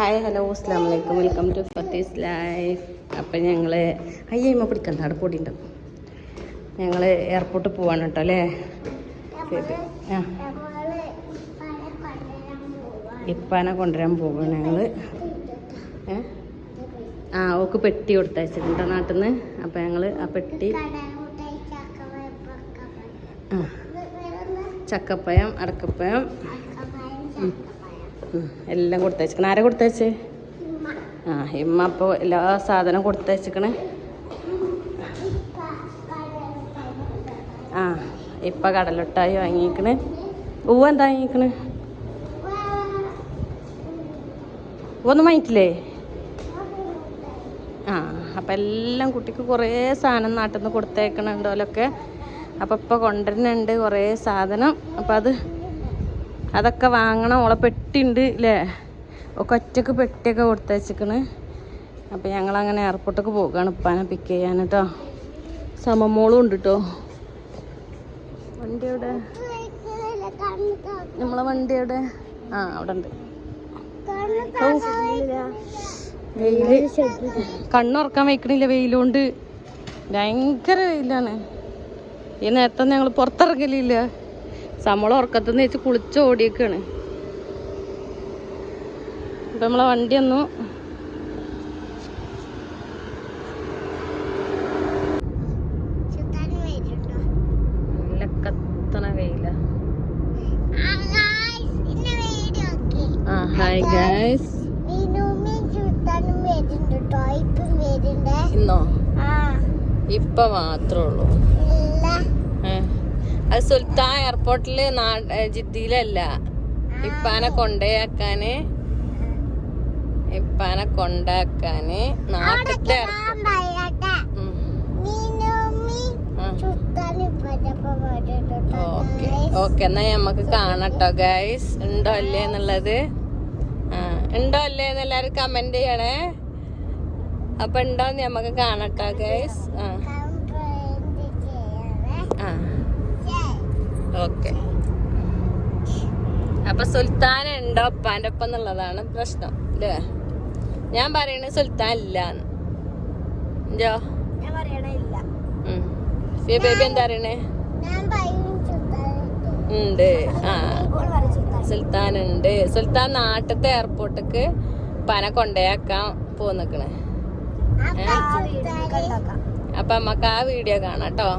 Hi hello അസ്സാം വലൈക്കും welcome to ഫത്തീസ് life അപ്പം ഞങ്ങൾ അയ്യമ്മ പിടിക്കണ്ട അവിടെ പൊടിയുണ്ട്. ഞങ്ങൾ എയർപോർട്ടിൽ പോവാണ് കേട്ടോ അല്ലേ? ആ. ഇപ്പാനെ കൊണ്ടുവരാൻ പോവാണ് ഞങ്ങൾ ആ ഓക്ക് പെട്ടി കൊടുത്തയച്ചിട്ടുണ്ട് നാട്ടിൽ നിന്ന് അപ്പം ഞങ്ങൾ ആ പെട്ടി ആ. ചക്കപ്പഴം അടക്കപ്പഴം. എല്ലാം കൊടുത്തയച്ചിക്കണ ആരെ കൊടുത്തയച്ച് ആ ഇമ്മ അപ്പോൾ എല്ലാ സാധനവും കൊടുത്തയച്ചിക്കണേ ആ ഇപ്പം കടലൊട്ടായി വാങ്ങിക്കണ് ഉവ്വ എന്താ വാങ്ങിക്കണ് ഒന്നും വാങ്ങിക്കില്ലേ ആ അപ്പം എല്ലാം കുട്ടിക്ക് കുറേ സാധനം നാട്ടിൽ നിന്ന് കൊടുത്തേക്കണുണ്ടോലൊക്കെ അപ്പം ഇപ്പൊ കൊണ്ടുവരുന്നുണ്ട് കുറേ സാധനം. അപ്പം അത് അതൊക്കെ വാങ്ങണം. ഓളെ പെട്ടിയുണ്ട് അല്ലേ ഒക്കെ ഒറ്റയ്ക്ക് പെട്ടിയൊക്കെ കൊടുത്തയച്ചിക്കണ് അപ്പം ഞങ്ങളങ്ങനെ എയർപോർട്ടൊക്കെ പോകുകയാണ് ഉപ്പാനെ പിക്ക് ചെയ്യാൻ കേട്ടോ സമമോളും ഉണ്ട് കേട്ടോ വണ്ടി നമ്മളെ വണ്ടി ആ അവിടെ ഉണ്ട്. വെയിൽ. കണ്ണുറക്കാൻ വയ്ക്കണില്ല വെയിലുകൊണ്ട് ഭയങ്കര വെയിലാണ്. ഈ നേരത്തെ ഞങ്ങൾ പുറത്തിറങ്ങലില്ല. സമളം ഉറക്കത്തുനിന്ന് വെച്ച് കുളിച്ച് ഓടിയേക്കാണ് ഇപ്പൊ നമ്മളെ വണ്ടി ഒന്നു ഹായ് ഗൈസ് ഇന്നോ ഇപ്പൊ മാത്രമേ ഉള്ളൂ. സുൽത്താൻ എയർപോർട്ടിൽ ജിദ്ദിയിലല്ല ഇപ്പാനെ കൊണ്ടേയാക്കാന്. ഇപ്പാനെ കൊണ്ടാക്കാന് നാട്ടിലെ ഓക്കെ ഓക്കെ എന്നാ നമുക്ക് കാണട്ടോ ഗൈസ് ഉണ്ടോ അല്ലേ എന്നുള്ളത്? ഉണ്ടോ അല്ലേ എന്ന് എല്ലാരും കമന്റ് ചെയ്യണേ. അപ്പൊ ഉണ്ടോന്ന് നമുക്ക് കാണട്ടോ ഗൈസ് ആ. ആ. ഓക്കെ. അപ്പൊ സുൽത്താൻ ഉണ്ടോ ഉപ്പാന്റെ ഒപ്പം എന്നുള്ളതാണ് പ്രശ്നം അല്ലേ ഞാൻ പറയണ സുൽത്താൻ ഇല്ല ജോ. ഫിയ ബേബി എന്താ പറയണേ? ഉണ്ട്. ആ. സുൽത്താൻ. ഉണ്ട്. സുൽത്താൻ നാട്ടിലത്തെ എയർപോർട്ടിക്ക് പന കൊണ്ടേയാക്കാൻ പോന്നിക്കണ്. അപ്പൊ നമ്മക്ക് ആ വീഡിയോ കാണാട്ടോ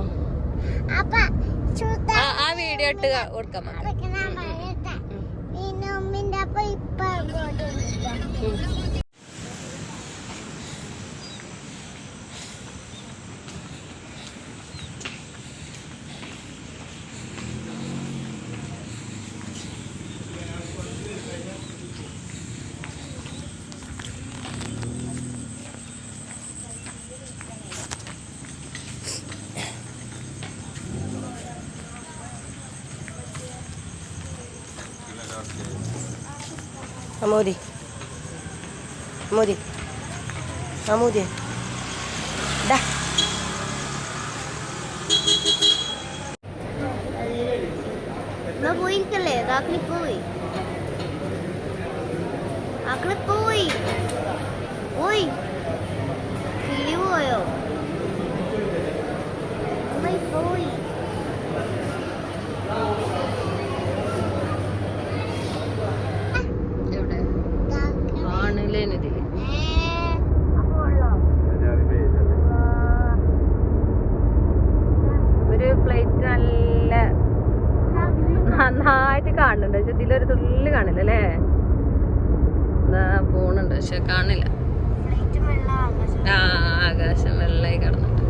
ആ വീഡിയോ ഇട്ട് ക- കൊടുക്കാം നമുക്ക്. അതൊക്കെ ഞാൻ പറയട്ടെ പിന്നെ ഉമ്മിന്റെ അപ്പ ഇപ്പൊ അങ്ങോട്ട് വിളിക്കാം. ഉം. Amori. Amori. Amori. Da. എന്നാ പോയിരിക്കല്ലേ കാക്കിളി പോയി കാക്കിളി പോയി പോയി കിളി പോയോ അമ്മായി പോയി എവിടെ കാണില്ലേനിതിൽ ഒരു നല്ല നന്നായിട്ട് കാണുന്നുണ്ട്. പക്ഷെ ഇതിലൊരു തുള്ളി കാണില്ല അല്ലേ? പോണുണ്ട്. പക്ഷെ കാണില്ല. ആ ആകാശം വെള്ളായി കിടന്നിട്ട്.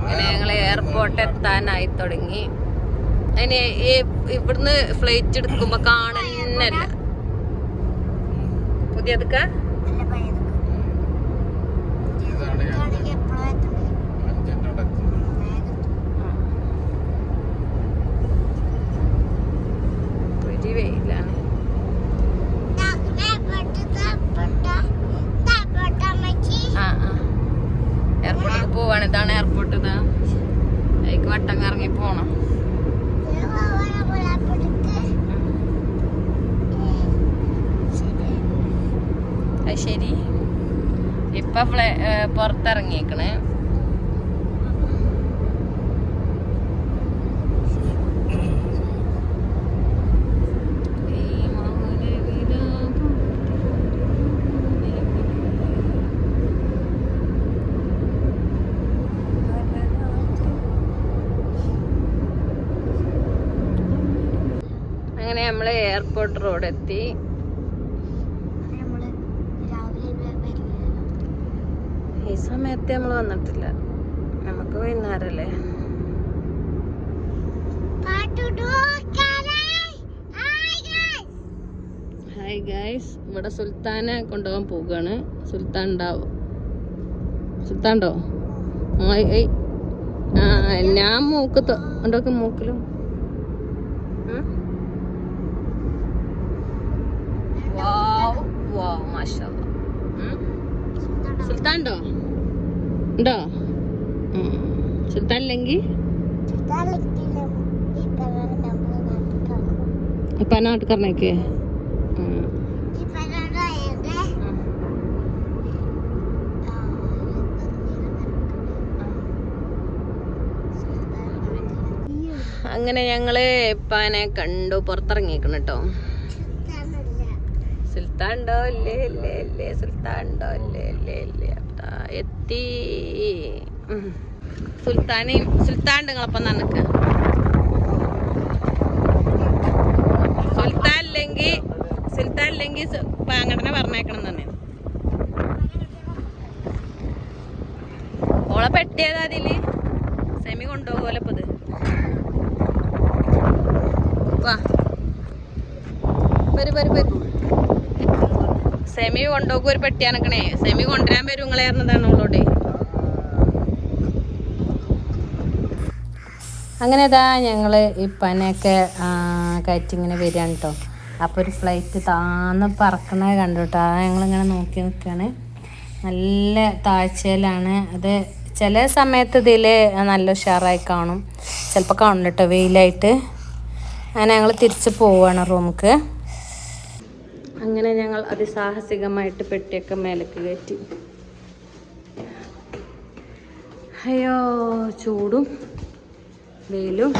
അങ്ങനെ ഞങ്ങൾ എയർപോർട്ട് എത്താനായി തുടങ്ങി. അതിന് ഇവിടുന്ന് ഫ്ലൈറ്റ് എടുക്കുമ്പോ കാണുന്നല്ല പുതിയതൊക്കെ ഒരു വെയിലാണ് ആ ആ എയർപോർട്ടിൽ പോവാണ് ഇതാണ് എയർപോർട്ട് ഇതാ അതിക്ക് വട്ടം കറങ്ങി പോണം ശരി. ഇപ്പൊ ഫ്ലേ- പുറത്തിറങ്ങിയേക്കണേ. അങ്ങനെ നമ്മൾ എയർപോർട്ട് റോഡ് എത്തി നമ്മൾ രാവിലെ വരില്ല ഈ സമയത്ത് നമ്മൾ വന്നിട്ടില്ല. നമുക്ക് വൈകുന്നേരല്ലേ? ഹായ് ഗൈസ് ഇവിടെ സുൽത്താനെ കൊണ്ടുപോകാൻ പോവുകയാണ്. സുൽത്താൻ ഉണ്ടാവും സുൽത്താൻ ഉണ്ടോ? ആ ഞാൻ മൂക്ക് ഉണ്ടോക്കെ മൂക്കിലും? വാവ്. ഉം? സുൽത്താൻ ഉണ്ടോ? ഉണ്ടോ? ഇല്ലെങ്കിൽ ഇപ്പൊ നാട്ടുകാരനേക്ക് അങ്ങനെ ഞങ്ങൾ ഇപ്പാനെ കണ്ടു പുറത്തിറങ്ങിയേക്കണം കേട്ടോ സുൽത്താൻ ഉണ്ടോ? ഇല്ലേ ഇല്ലേ ഇല്ലേ. സുൽത്താൻ ഉണ്ടോ? ഇല്ലേ ഇല്ലേ ഇല്ലേ. എത്തി. സുൽത്താനെയും സുൽത്താൻ നിങ്ങളപ്പം നനക്ക്. സുൽത്താൻ ഇല്ലെങ്കിൽ സുൽത്താൻ ഇല്ലെങ്കിൽ പാങ്ങടനെ പറഞ്ഞേക്കണം തന്നെ. ഓളെ പെട്ടിയതാ അതിൽ? സെമി കൊണ്ടുപോകുമല്ലോ ഇപ്പൊ വരു വരു വരു. സെമി കൊണ്ടുപോകും ഒരു പെട്ടി അനക്കണേ. സെമി കൊണ്ടുവരാൻ വരും നിങ്ങളെ ഇറന്നതാണ് അവളോട് അങ്ങനെ ഇതാ ഞങ്ങൾ പനയൊക്കെ കയറ്റിങ്ങനെ വരികയാണ് കേട്ടോ അപ്പോൾ ഒരു ഫ്ലൈറ്റ് താന്ന് പറക്കണ കണ്ടു കേട്ടോ അതാ ഞങ്ങളിങ്ങനെ നോക്കി നിൽക്കുകയാണ് നല്ല താഴ്ചയിലാണ്. അത് ചില സമയത്ത് ഇതിൽ നല്ല ഉഷാറായി കാണും. ചിലപ്പോൾ കാണില്ല കേട്ടോ വെയിലായിട്ട്. അങ്ങനെ ഞങ്ങൾ തിരിച്ച് പോവുകയാണ് റൂമിക്ക്. അങ്ങനെ ഞങ്ങൾ അതിസാഹസികമായിട്ട് പെട്ടിയൊക്കെ മേലേക്ക് കയറ്റി. അയ്യോ ചൂടും വെയിലും.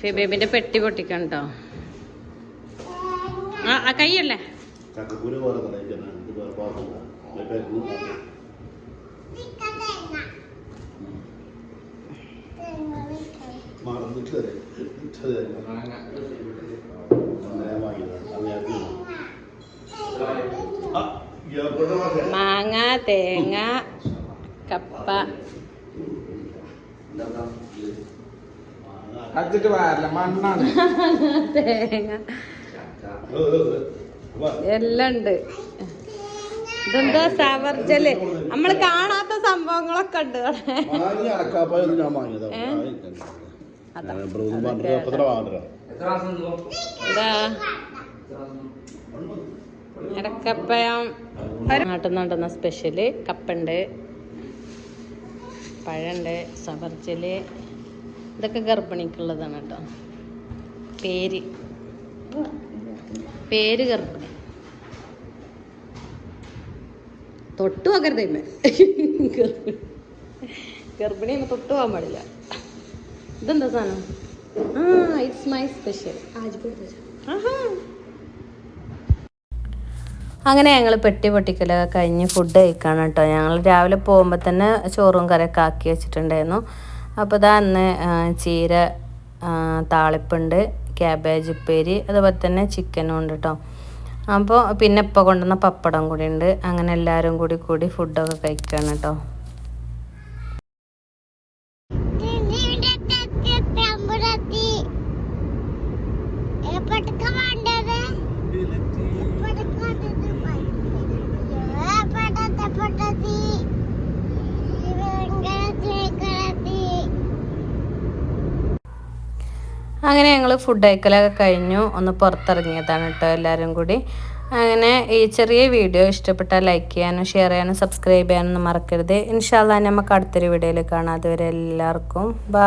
ഫിബേബിന്റെ പെട്ടി പൊട്ടിക്കണ്ടോ? ആ കൈയല്ലേ ചക്കക്കുരു പോലെ അങ്ങനെ വാങ്ങിയതാണ് മാങ്ങ തേങ്ങ കപ്പ. വരല മണ്ണാണ്. തേങ്ങ. എല്ലാം ഉണ്ട്. ഇതെന്താ സവർജൽ നമ്മൾ കാണാത്ത സംഭവങ്ങളൊക്കെ ഉണ്ട് ഇവിടെ നാട്ടിൽ നിന്ന് കൊണ്ടുവന്ന സ്പെഷ്യൽ കപ്പുണ്ട്. പഴമുണ്ട് സബർജൽ ഇതൊക്കെ ഗർഭിണിക്കുള്ളതാണ് കേട്ടോ. പേര്. പേര് ഗർഭിണി. തൊട്ടു നോക്കരുത് ഗർഭിണി. ഗർഭിണി തൊട്ടു പോകാൻ പാടില്ല. ഇതെന്താ സാധനം? ആ ഇറ്റ്സ് മൈ സ്പെഷ്യൽ അങ്ങനെ ഞങ്ങൾ പെട്ടി പൊട്ടിക്കലൊക്കെ കഴിഞ്ഞ് ഫുഡ് കഴിക്കാണ് കേട്ടോ. ഞങ്ങൾ രാവിലെ പോകുമ്പോൾ തന്നെ ചോറും കറിയൊക്കെ ആക്കി വെച്ചിട്ടുണ്ടായിരുന്നു. അപ്പോൾ ഇതാ അന്ന് ചീര താളിപ്പുണ്ട് ക്യാബേജ് ഉപ്പേരി അതുപോലെ തന്നെ ചിക്കനും ഉണ്ട് കേട്ടോ. അപ്പോൾ പിന്നെ ഇപ്പോൾ കൊണ്ടുവന്ന പപ്പടം കൂടി ഉണ്ട്. അങ്ങനെ എല്ലാവരും കൂടി കൂടി ഫുഡൊക്കെ കഴിക്കുകയാണ് കേട്ടോ. അങ്ങനെ ഞങ്ങൾ ഫുഡ് അയക്കലൊക്കെ കഴിഞ്ഞു. ഒന്ന് പുറത്തിറങ്ങിയതാണ് കേട്ടോ എല്ലാവരും കൂടി. അങ്ങനെ ഈ ചെറിയ വീഡിയോ ഇഷ്ടപ്പെട്ടാൽ ലൈക്ക് ചെയ്യാനും ഷെയർ ചെയ്യാനും സബ്സ്ക്രൈബ് ചെയ്യാനൊന്നും മറക്കരുത്. ഇൻഷാല്ലാ നമുക്ക് അടുത്തൊരു വീഡിയോയിൽ കാണാം. അതുവരെ എല്ലാവർക്കും ബൈ